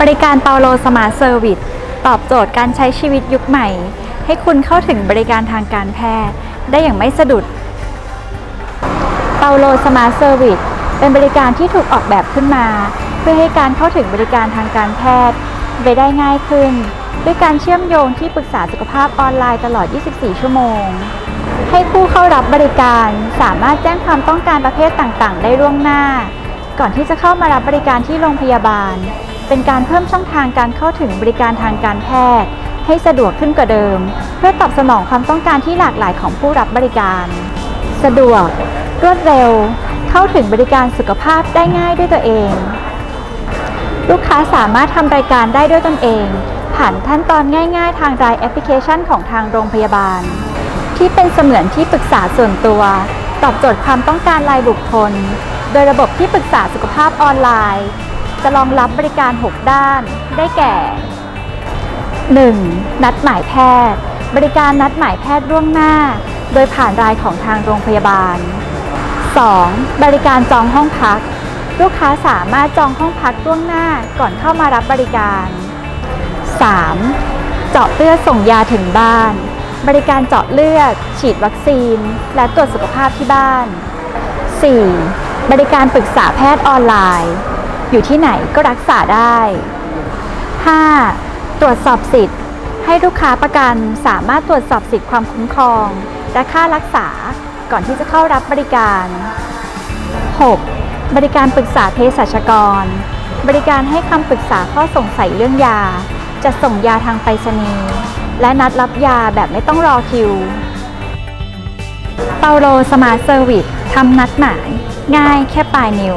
บริการเปาโลสมาร์ทเซอร์วิสตอบโจทย์การใช้ชีวิตยุคใหม่ ให้คุณเข้าถึงบริการทางการแพทย์ ได้อย่างไม่สะดุดเปาโลสมาร์ทเซอร์วิสเป็นบริการที่ถูกออกแบบขึ้นมา เพื่อให้การเข้าถึงบริการทางการแพทย์ไปได้ง่ายขึ้น ด้วยการเชื่อมโยงที่ปรึกษาสุขภาพออนไลน์ตลอด 24 ชั่วโมง ให้ผู้เข้ารับบริการสามารถแจ้งความต้องการประเภทต่างๆ ได้ล่วงหน้า ก่อนที่จะเข้ามารับบริการที่โรงพยาบาล เป็นการเพิ่มช่องทางการเข้าถึงบริการทางการแพทย์ ให้สะดวกขึ้นกว่าเดิม เพื่อตอบสนองความต้องการที่หลากหลายของผู้รับบริการ สะดวก รวดเร็ว เข้าถึงบริการสุขภาพได้ง่ายด้วยตัวเอง ลูกค้าสามารถทำรายการได้ด้วยตนเอง ผ่านขั้นตอนง่าย ๆ ทางรายแอปพลิเคชันของทางโรงพยาบาล ที่เป็นเสมือนที่ปรึกษาส่วนตัว ตอบโจทย์ความต้องการรายบุคคล โดยระบบที่ปรึกษาสุขภาพออนไลน์ จะรองรับบริการ 6 ด้าน ได้แก่ 1. นัดหมายแพทย์ บริการนัดหมายแพทย์ล่วงหน้า โดยผ่านรายของทางโรงพยาบาล 2. บริการจองห้องพัก ลูกค้าสามารถจองห้องพักล่วงหน้าก่อนเข้ามารับบริการ 3. เจาะเลือดส่งยาถึงบ้าน บริการเจาะเลือด ฉีดวัคซีน และตรวจสุขภาพที่บ้าน 4. บริการปรึกษาแพทย์ออนไลน์ อยู่ที่ไหนก็รักษาได้ 5. ตรวจสอบสิทธิ์ ให้ลูกค้าประกันสามารถตรวจสอบสิทธิ์ความคุ้มครอง และค่ารักษาก่อนที่จะเข้ารับบริการ 6. บริการปรึกษาเภสัชกร บริการให้คำปรึกษาข้อสงสัยเรื่องยา จะส่งยาทางไปรษณีย์และนัดรับยาแบบไม่ต้องรอคิว เปาโลสมาร์ทเซอร์วิสทำนัดหมาย ง่ายแค่ปลายนิ้ว